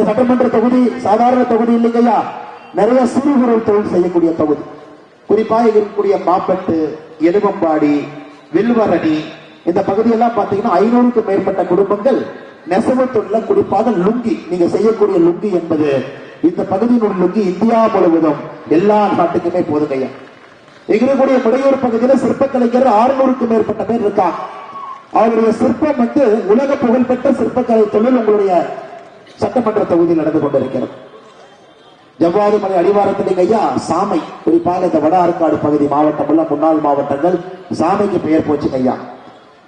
இந்த சட்டமன்ற தொகுதி சாதாரண தொகுதி இல்லைங்கய்யா. நிறைய சிறு குறு தொழில் செய்யக்கூடிய தொகுதி. குறிப்பாக இருக்கக்கூடிய மாப்பட்டு எலும்பம்பாடி வில்வரணி இந்த பகுதியெல்லாம் பார்த்தீங்கன்னா ஐநூறுக்கு மேற்பட்ட குடும்பங்கள் நெசவு தொழில குறிப்பாக லுங்கி நீங்க செய்யக்கூடிய லுங்கி என்பது இந்த பகுதியினுடைய லுங்கி இந்தியா முழுவதும் எல்லா நாட்டுக்குமே போதுங்கய்யா. எங்களுடைய முடையூர் பகுதியில் சிற்ப கலைஞர் ஆறுநூறுக்கும் மேற்பட்ட பேர் இருக்காங்க. அவருடைய சிற்பம் வந்து உலக புகழ்பெற்ற சிற்பக்கலை தொழில் உங்களுடைய சட்டமன்ற தொகுதியில் நடந்து கொண்டிருக்கிறது. ஜவ்வாது மலை அடிவாரத்திலே ஐயா சாமை குறிப்பாக இந்த வட ஆற்காடு பகுதி மாவட்டம் உள்ள முன்னாள் மாவட்டங்கள் சாமைக்கு பெயர் போச்சுங்க ஐயா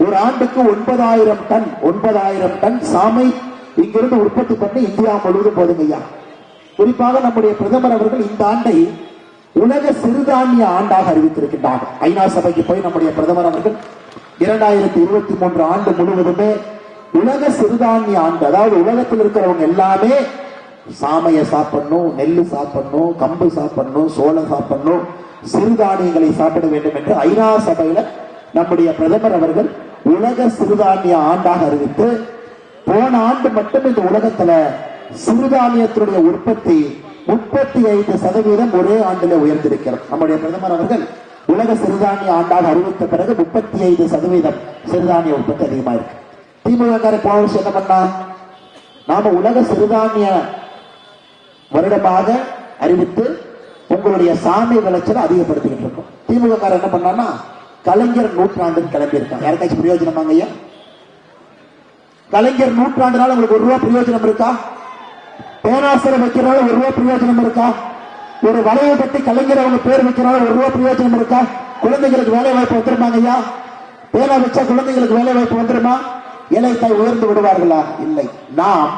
ஒரு ஆண்டுக்கு ஒன்பதாயிரம் டன் ஒன்பதாயிரம் டன் சாமை இங்கிருந்து உற்பத்தி பண்ணி இந்தியா முழுவதும் போதுங்க ஐயா குறிப்பாக நம்முடைய பிரதமர் அவர்கள் இந்த ஆண்டை உலக சிறுதானிய ஆண்டாக அறிவித்திருக்கின்றார் ஐநா சபைக்கு போய் நம்முடைய பிரதமர் அவர்கள் இரண்டாயிரத்தி இருபத்தி மூன்று ஆண்டு முழுவதுமே உலக சிறுதானிய ஆண்டு அதாவது உலகத்தில் இருக்கிறவங்க எல்லாமே சாமைய சாப்பிடணும் நெல்லு சாப்பிடணும் கம்பு சாப்பிடணும் சோளம் சாப்பிடணும் சிறுதானியங்களை சாப்பிட வேண்டும் என்று ஐநா சபையில நம்முடைய பிரதமர் அவர்கள் உலக சிறுதானிய ஆண்டாக அறிவித்து போன ஆண்டு மட்டும் இந்த உலகத்துல சிறுதானியத்தினுடைய உற்பத்தி முப்பத்தி ஐந்து சதவீதம் ஒரே ஆண்டிலே உயர்ந்திருக்கிறது. நம்முடைய பிரதமர் அவர்கள் உலக சிறுதானிய ஆண்டாக அறிவித்த பிறகு முப்பத்தி ஐந்து சதவீதம் சிறுதானிய உற்பத்தி அதிகமா இருக்கு திமுக கார என்ன பண்ணா நாம உலக சிறுதானிய வருடமாக அறிவித்து உங்களுடைய சாமி விளைச்சலை அதிகப்படுத்திக்கிட்டு இருக்கோம். திமுக காரர் என்ன பண்ணான்னா கலைஞர் நூற்றாண்டு கிளம்பி இருக்கான் யாருக்காச்சும் பிரயோஜனமாங்க ஐயா? கலைஞர் நூற்றாண்டுனால உங்களுக்கு ஒரு ரூபா பிரயோஜனம் இருக்கா? பேராசிரியர் வைக்கிறனால ஒரு ரூபா பிரயோஜனம் இருக்கா? ஒரு வலையை பத்தி கலைஞர் அவங்க பேர் வைக்கிறனால ஒரு ரூபா பிரயோஜனம் இருக்கா? குழந்தைகளுக்கு வேலை வாய்ப்பு வந்துருமாங்க ஐயா? பேரா வச்சா குழந்தைங்களுக்கு வேலை வாய்ப்பு வந்துருமா? இலைத்தாய் உயர்ந்து விடுவார்களா? இல்லை. நாம்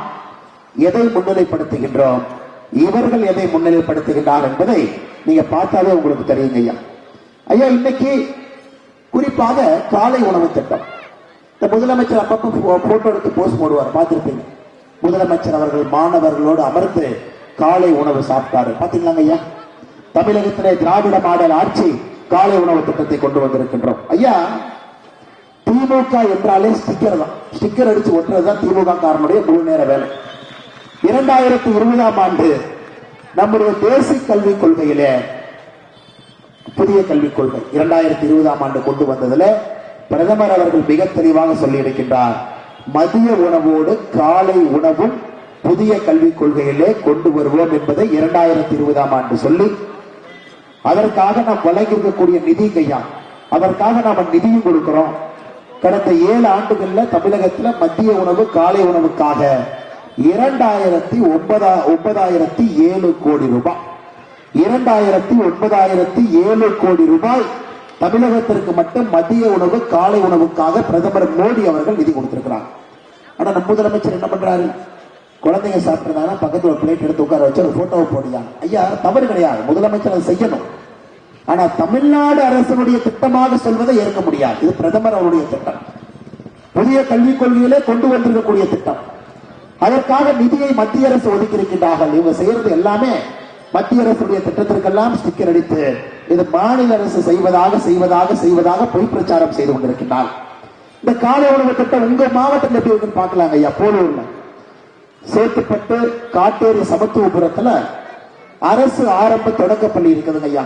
எதை முன்னிலைப்படுத்துகின்றோம்? இவர்கள் எதை முன்னிலைப்படுத்துகின்றார் என்பதை நீங்க பார்த்தாலே உங்களுக்கு தெரியுங்க ஐயா. ஐயா இன்னைக்கு குறிப்பாக காலை உணவு திட்டம். இந்த முதலமைச்சர் அப்பப்போ போட்டோ எடுத்து போஸ்ட் போடுவார். பார்த்துருப்பீங்க. முதலமைச்சர் அவர்கள் மாணவர்களோடு அமர்ந்து காலை உணவு சாப்பிட்டாரு. பாத்தீங்களாங்க ஐயா? தமிழகத்திலே திராவிட மாடல் ஆட்சி காலை உணவு திட்டத்தை கொண்டு வந்திருக்கின்றோம். ஐயா திமுக என்றாலே ஸ்டிக்கர் தான். ஸ்டிக்கர் அடிச்சு ஒட்டுறது தான் திமுக காரனுடைய முழு நேர வேலை. இரண்டாயிரத்தி இருபதாம் ஆண்டு நம்முடைய தேசிய கல்விக் கொள்கையிலே புதிய கல்விக் கொள்கை இரண்டாயிரத்தி இருபதாம் ஆண்டு கொண்டு வந்ததுல பிரதமர் அவர்கள் மிக தெளிவாக சொல்லி இருக்கின்றார் மதிய உணவோடு காலை உணவும் புதிய கல்விக் கொள்கையிலே கொண்டு வருவோம் என்பதை இரண்டாயிரத்தி இருபதாம் ஆண்டு சொல்லி அதற்காக நாம் வழங்கியிருக்கக்கூடிய நிதி கையா அதற்காக நாம நிதியும் கொடுக்கிறோம். கடந்த ஏழு ஆண்டுகள்ல தமிழகத்துல மத்திய உணவு காலை உணவுக்காக இரண்டாயிரத்தி ஒன்பதா ஒன்பதாயிரத்தி ஏழு கோடி ரூபாய். இரண்டாயிரத்தி ஒன்பதாயிரத்தி ஏழு கோடி ரூபாய் தமிழகத்திற்கு மட்டும் மதிய உணவு காலை உணவுக்காக பிரதமர் மோடி அவர்கள் நிதி கொடுத்திருக்கிறார். ஆனா நம்ம முதலமைச்சர் என்ன பண்றாரு? குழந்தைங்க சாப்பிட்டுருந்தாங்கன்னா பக்கத்துல ஒரு பிளேட் எடுத்து உட்கார வச்சு ஒரு போட்டோவை போடுறாங்க ஐயா தவறு கிடையாது. முதலமைச்சர் அதை செய்யணும். ஆனா தமிழ்நாடு அரசனுடைய திட்டமாக சொல்வதை ஏற்க முடியாது. இது பிரதமர் அவருடைய திட்டம். புதிய கல்விக் கொள்கையிலே கொண்டு வந்திருக்கக்கூடிய திட்டம். அதற்காக நிதியை மத்திய அரசு ஒதுக்கி இருக்கின்றார்கள் இவங்க செய்யறது எல்லாமே மத்திய அரசுடைய திட்டத்திற்கெல்லாம் ஸ்டிக்கர் அடித்து இது மாநில அரசு செய்வதாக செய்வதாக செய்வதாக பொய் பிரச்சாரம் செய்து கொண்டிருக்கின்றார். இந்த காலை உணவு திட்டம் உங்க மாவட்டத்தில் எப்படி இருக்குன்னு பார்க்கலாங்க ஐயா. போலூர்ல. சேத்துப்பட்டு காட்டேரி சமத்துவபுரத்துல அரசு ஆரம்ப தொடக்கப்பள்ளி இருக்குதுங்க ஐயா.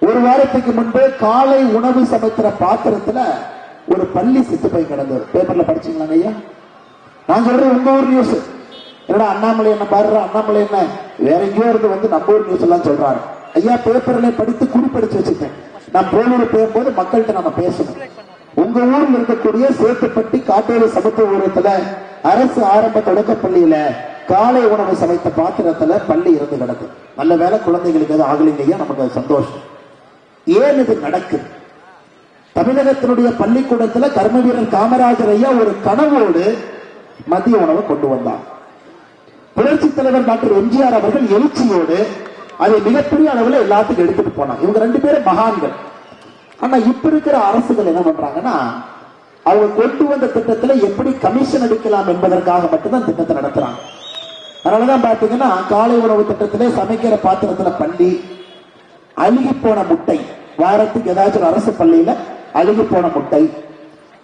ஒரு வாரத்துக்கு முன்பு காலை உணவு சமைக்கிற பாத்திரத்துல ஒரு பள்ளி செத்து போய் கிடந்தது. பேப்பர்ல படிச்சீங்களா ஐயா நான் சொல்றேன் உங்க ஊர் நியூஸ் என்னடா அண்ணாமலை என்ன பாடுற? அண்ணாமலை என்ன? வேற எங்கேயோ இருந்து வந்து நம்ம ஊர் நியூஸ் எல்லாம் சொல்றாரு. ஐயா பேப்பர்ல படித்து குறிப்படிச்சு வச்சுட்டேன். நான் போலூர் போகும்போது மக்கள்கிட்ட நம்ம பேசணும். உங்க ஊர்ல இருக்கக்கூடிய சேத்துப்பட்டி காட்டேரி சமத்துவபுரத்துல அரசு ஆரம்ப தொடக்கப் பள்ளியில காலை உணவு சமைத்த பாத்திரத்துல பள்ளி இருந்து கிடக்கு. நல்ல வேலை குழந்தைகளுக்கு எதுவும் ஆகலைங்க ஐயா நமக்கு சந்தோஷம். ஏன் இது நடக்குது? தமிழகத்தினுடைய பள்ளிக்கூடத்துல கர்மவீரன் காமராஜர் ஐயா ஒரு கனவோடு மதிய உணவை கொண்டு வந்தார். புரட்சி தலைவர் டாக்டர் எம்ஜிஆர் அவர்கள் எழுச்சியோடு அதை மிகப்பெரிய அளவில் எல்லாத்துக்கும் எடுத்துட்டு போனாங்க இவங்க ரெண்டு பேரும் மகான்கள். ஆனா இப்ப இருக்கிற அரசுகள் என்ன பண்றாங்கன்னா அவங்க கொண்டு வந்த திட்டத்துல எப்படி கமிஷன் எடுக்கலாம் என்பதற்காக மட்டும்தான் திட்டத்தை நடத்துறாங்க. அதனாலதான் பாத்தீங்கன்னா காலை உணவு திட்டத்திலே சமைக்கிற பாத்திரத்துல பள்ளி அழுகி போன முட்டை வாரத்துக்கு ஏதாச்சும் ஒரு அரசு பள்ளியில அழுகி போன முட்டை.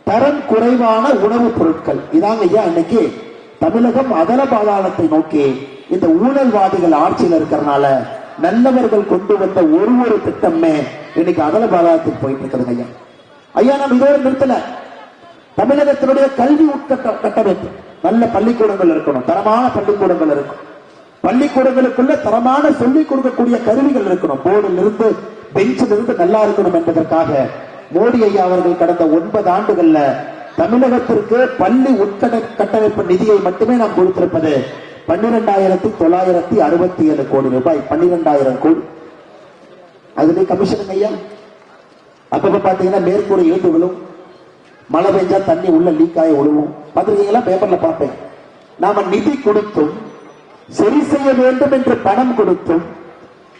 தரம் குறைவான உணவுப் பொருட்கள். இதாங்க ஐயா இன்னைக்கு தமிழகம் அகல பாதாளத்தை நோக்கி இந்த ஊழல்வாதிகள் ஆட்சியில் இருக்கிறனால நல்லவர்கள் கொண்டு வந்த ஒரு ஒரு திட்டமே இன்னைக்கு அதல பாதாளத்துக்கு போயிட்டு இருக்கிறது ஐயா. ஐயா நம்ம இதோட நிறுத்தல. தமிழகத்தினுடைய கல்வி உட்கட்ட கட்டமைப்பு. நல்ல பள்ளிக்கூடங்கள் இருக்கணும். தரமான பள்ளிக்கூடங்கள் இருக்கும் பள்ளிக்கூடங்களுக்குள்ள தரமான சொல்லிக் கொடுக்கக்கூடிய கருவிகள் இருக்கணும். போர்டில் இருந்து பெஞ்சில் இருந்து நல்லா இருக்கணும் என்பதற்காக மோடி ஐயா அவர்கள் கடந்த ஒன்பது ஆண்டுகள்ல தமிழகத்திற்கு பள்ளி உட்கட கட்டமைப்பு நிதியை மட்டுமே நாம் கொடுத்திருப்பது பன்னிரெண்டாயிரத்தி தொள்ளாயிரத்தி அறுபத்தி ஏழு கோடி ரூபாய். பன்னிரெண்டாயிரம் கோடி. அதுவே கமிஷன் ஐயா. அப்பப்ப பாத்தீங்கன்னா மேற்கூரை இழுத்து விழும். மழை பெஞ்சா தண்ணி உள்ள லீக் ஆகி விழுவும் பார்த்திருக்கீங்களா? பேப்பர்ல பார்ப்பேன். நாம நிதி கொடுத்தும் சரி செய்ய வேண்டும் என்று பணம் கொடுத்தும்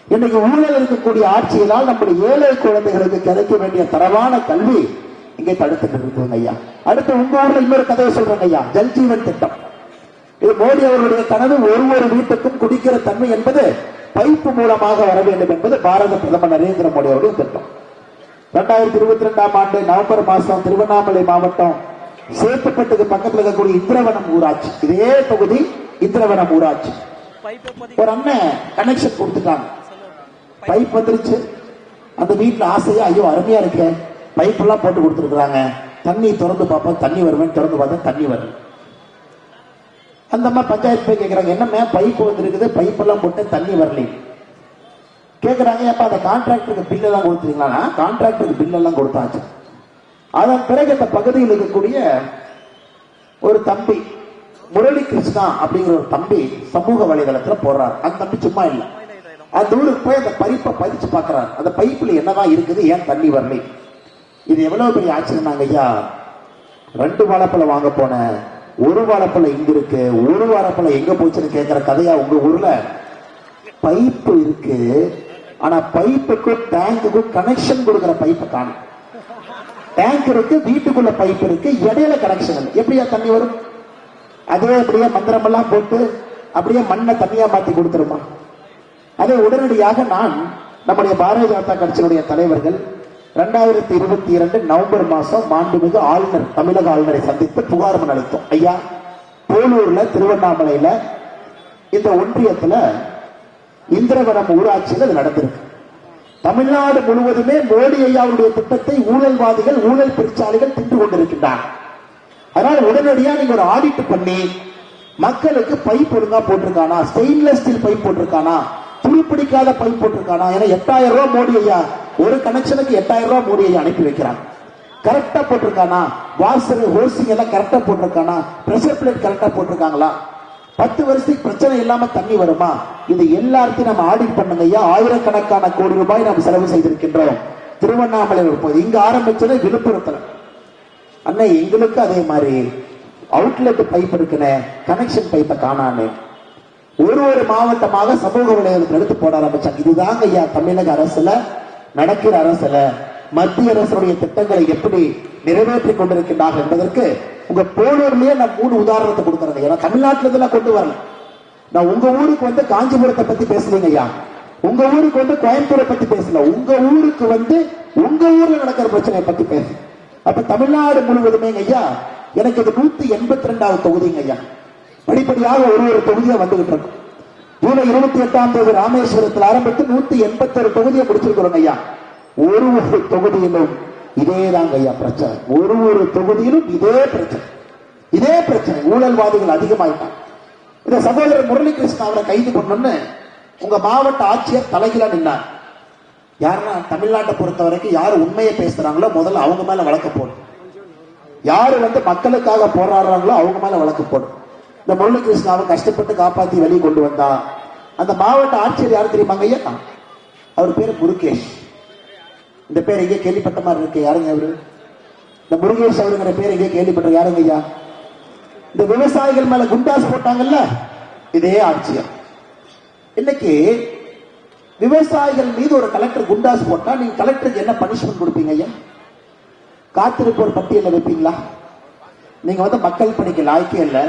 இன்னைக்கு ஊழல் இருக்கக்கூடிய ஆட்சியினால் நம்முடைய ஏழை குழந்தைகளுக்கு கிடைக்க வேண்டிய தரமான கல்வி இங்கே தடுத்து நிறுத்துங்க ஐயா. அடுத்து உங்க ஊர்ல இன்னொரு கதையை சொல்றேங்க ஐயா. ஜல் ஜீவன் திட்டம். இது மோடி அவர்களுடைய கனவு ஒரு ஒரு வீட்டுக்கும் குடிக்கிற தன்மை என்பது பைப்பு மூலமாக வர வேண்டும் என்பது பாரத பிரதமர் நரேந்திர மோடி அவருடைய திட்டம். இரண்டாயிரத்தி இருபத்தி ரெண்டாம் ஆண்டு நவம்பர் மாசம் திருவண்ணாமலை மாவட்டம் சேத்துப்பட்டுக்கு பக்கத்துல இருக்கக்கூடிய இந்திரவனம் ஊராட்சி. இதே தொகுதி இந்திரவனம் ஊராட்சி. ஒரு அண்ணன் கனெக்ஷன் கொடுத்துட்டாங்க. பைப் வந்துருச்சு. அந்த வீட்டுல ஆசையா ஐயோ அருமையா இருக்க. பைப் எல்லாம் போட்டு கொடுத்துருக்காங்க தண்ணி திறந்து பார்ப்போம். தண்ணி வருவேன் திறந்து பார்த்தா தண்ணி வரும் அந்த அம்மா பஞ்சாயத்து போய் கேக்குறாங்க என்னம்மா பைப் வந்துருக்குது. பைப் எல்லாம் போட்டு தண்ணி வரலை கேட்குறாங்க ஏப்பா அந்த கான்ட்ராக்டருக்கு பில் எல்லாம் கொடுத்துருங்களா கான்ட்ராக்டருக்கு பில் எல்லாம் கொடுத்தாச்சு. அதன் பிறகு அந்த பகுதியில் இருக்கக்கூடிய ஒரு தம்பி முரளி கிருஷ்ணா அப்படிங்கிற ஒரு தம்பி சமூக வலைதளத்துல போடுறார். அந்த தம்பி சும்மா இல்லை. அந்த ஊருக்கு போய் அந்த பைப்பை பதிச்சு பார்க்கறாரு. அந்த பைப்பில் என்னதான் இருக்குது ஏன் தண்ணி வரலை? இது எவ்வளவு பெரிய ஆச்சரியம்னாங்க ஐயா. ரெண்டு வாழைப்பழம் வாங்க போனேன். ஒரு வாழைப்பழம் இங்க இருக்கு ஒரு வாழைப்பழம் எங்க போச்சுன்னு கேட்கிற கதையா உங்க ஊர்ல? பைப்பு இருக்கு ஆனா பைப்புக்கும் டேங்குக்கும் கனெக்ஷன் கொடுக்குற பைப்பை காணும். டேங்க் இருக்கு வீட்டுக்குள்ள பைப் இருக்கு இடையில கனெக்ஷன் எப்படியா தண்ணி வரும்? அதே அப்படியே மந்திரம் எல்லாம் போட்டு அப்படியே மண்ணை தண்ணியா மாத்தி கொடுத்துருமா? அதை உடனடியாக நான் நம்முடைய பாரதிய ஜனதா கட்சியினுடைய தலைவர்கள் இரண்டாயிரத்தி இருபத்தி இரண்டு நவம்பர் மாசம் மாண்புமிகு ஆளுநர் தமிழக ஆளுநரை சந்தித்து புகார் மனு அளித்தோம். ஐயா போலூர்ல திருவண்ணாமலையில இந்த ஒன்றியத்துல இந்திரவனம் ஊராட்சியில் அது நடந்திருக்கு. தமிழ்நாடு முழுவதுமே மோடி ஐயாவுடைய திட்டத்தை ஊழல்வாதிகள் ஊழல் பெருச்சாளிகள் தின்று கொண்டிருக்கின்றார் அதனால உடனடியா நீங்க ஒரு ஆடிட் பண்ணி மக்களுக்கு பைப் ஒழுங்கா போட்டிருக்கானா? ஸ்டெயின்லெஸ் ஸ்டீல் பைப் போட்டிருக்கானா? துருப்பிடிக்காத பைப் போட்டிருக்கானா. ஏன்னா எட்டாயிரம் ரூபாய் மோடி ஐயா ஒரு கனெக்ஷனுக்கு எட்டாயிரம் ரூபாய் மோடி ஐயா அனுப்பி வைக்கிறான். கரெக்டா போட்டிருக்கானா? வாசர் ஹோர்சிங் எல்லாம் கரெக்டா போட்டிருக்கானா? பிரஷர் பிளேட் கரெக்டா போட்டிருக்காங்களா? பத்து வருஷத்துக்கு பிரச்சனை இல்லாம தண்ணி வருமா? இது எல்லாத்தையும் நம்ம ஆடிட் பண்ணுங்க ஐயா. ஆயிரக்கணக்கான கோடி ரூபாய் நாம் செலவு செய்திருக்கின்றோம். திருவண்ணாமலை போது இங்க ஆரம்பிச்சது விழுப்புரத்துல. அண்ணா எங்களுக்கு அதே மாதிரி அவுட்லெட் பைப் இருக்குன்னு கனெக்ஷன் பைப்பை காணானே. ஒரு ஒரு மாவட்டமாக சமூக விளையாட்டு எடுத்து போட ஆரம்பிச்சாங்க. இதுதாங்க ஐயா தமிழக அரசுல நடக்கிற அரசுல மத்திய அரசுடைய திட்டங்களை எப்படி நிறைவேற்றி கொண்டிருக்கின்றார் என்பதற்கு உங்க போனூர்லயே நான் மூணு உதாரணத்தை கொடுக்கறேன் ஏன்னா தமிழ்நாட்டுல இதெல்லாம் கொண்டு வரல. நான் உங்க ஊருக்கு வந்து காஞ்சிபுரத்தை பத்தி பேசுறீங்க ஐயா. உங்க ஊருக்கு வந்து கோயம்புத்தூரை பத்தி பேசல. உங்க ஊருக்கு வந்து உங்க ஊர்ல நடக்கிற பிரச்சனையை பத்தி பேசு. அப்ப தமிழ்நாடு முழுவதுமே ஐயா எனக்கு இது நூத்தி எண்பத்தி ரெண்டாவது தொகுதிங்க ஐயா. படிப்படியாக ஒரு ஒரு தொகுதியா வந்துகிட்டு இருக்கும் ஜூலை இருபத்தி எட்டாம் தேதி ராமேஸ்வரத்தில் ஆரம்பித்து நூத்தி எண்பத்தி ஒரு தொகுதியை முடிச்சிருக்கிறோம் ஐயா. ஒரு ஒரு தொகுதியிலும் இதேதாங்க ஐயா பிரச்சனை. ஒரு ஒரு தொகுதியிலும் இதே பிரச்சனை. இதே பிரச்சனை. ஊழல்வாதிகள் அதிகமாயிட்டாங்க. இந்த சகோதரர் முரளிகிருஷ்ணன் அவரை கைது பண்ணணும்னு உங்க மாவட்ட ஆட்சியர் தலைகீழா நின்னார். யாருன்னா தமிழ்நாட்டை பொறுத்த வரைக்கும் யாரு உண்மையை பேசுறாங்களோ முதல்ல அவங்க மேல வழக்கு போடும் யாரு வந்து மக்களுக்காக போராடுறாங்களோ அவங்க மேல வழக்கு போடும் இந்த முரளிகிருஷ்ணாவை கஷ்டப்பட்டு காப்பாத்தி வெளியே கொண்டு வந்தா அந்த மாவட்ட ஆட்சியர் யாரு தெரியுமாங்க ஐயா? அவர் பேரு முருகேஷ். இந்த பேர் எங்கே கேள்விப்பட்ட மாதிரி இருக்கு. யாருங்க அவரு? இந்த முருகேஷ் அவருங்கிற பேர் எங்கே கேள்விப்பட்ட யாருங்க ஐயா? இந்த விவசாயிகள் மேல குண்டாஸ் போட்டாங்கல்ல? இதே ஆட்சியர். இன்னைக்கு விவசாயிகள் மீது ஒரு கலெக்டர் குண்டாஸ் போட்டா நீங்க கலெக்டருக்கு என்ன பனிஷ்மெண்ட் கொடுப்பீங்க ஐயா? காத்திருப்போர் பட்டியல வைப்பீங்களா? நீங்க வந்து மக்கள் பணிக்கு லாய்க்கே இல்லை.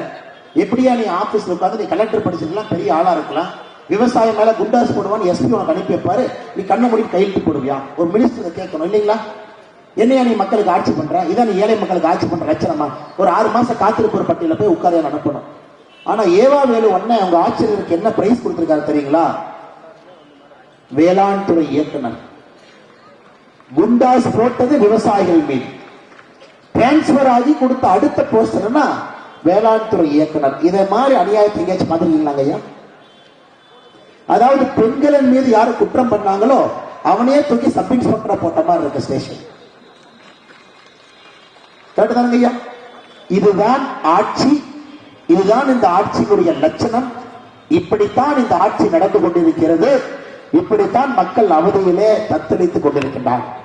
எப்படியா நீ ஆபீஸ்ல உட்காந்து நீ கலெக்டர் படிச்சிருக்கலாம் பெரிய ஆளா இருக்கலாம். விவசாயம் மேல குண்டாஸ் போடுவான்னு எஸ்பி உனக்கு அனுப்பி வைப்பாரு. நீ கண்ணை மூடி கையெழுத்து போடுவியா? ஒரு மினிஸ்டர் கேட்கணும் இல்லைங்களா? என்னையா நீ மக்களுக்கு ஆட்சி பண்ற? இதான் நீ ஏழை மக்களுக்கு ஆட்சி பண்ற லட்சணமா? ஒரு ஆறு மாசம் காத்திருப்போர் பட்டியல போய் உட்கார அனுப்பணும். ஆனா ஏவா வேலு ஒன்ன அவங்க ஆட்சியருக்கு என்ன பிரைஸ் கொடுத்திருக்காரு தெரியுங்களா? வேளாண் துறை இயக்குனர். குண்டாஸ் போட்டது விவசாயிகள் மீது. டிரான்ஸ்பர் ஆகி கொடுத்த அடுத்த போஸ்டர்னா வேளாண் துறை இயக்குனர். இதை மாதிரி அநியாயத்தை எங்கேயாச்சும் பார்த்துருக்கீங்களாங்க ஐயா? அதாவது பெண்களின் மீது யாரு குற்றம் பண்ணாங்களோ அவனே தூக்கி சப் இன்ஸ்பெக்டரா போட்ட மாதிரி இருக்கு ஸ்டேஷன் கேட்டுதானுங்க ஐயா? இதுதான் ஆட்சி. இதுதான் இந்த ஆட்சியினுடைய லட்சணம். இப்படித்தான் இந்த ஆட்சி நடந்து கொண்டிருக்கிறது. இப்படித்தான் மக்கள் அவதியிலே தத்தளித்துக் கொண்டிருக்கின்றார்கள்.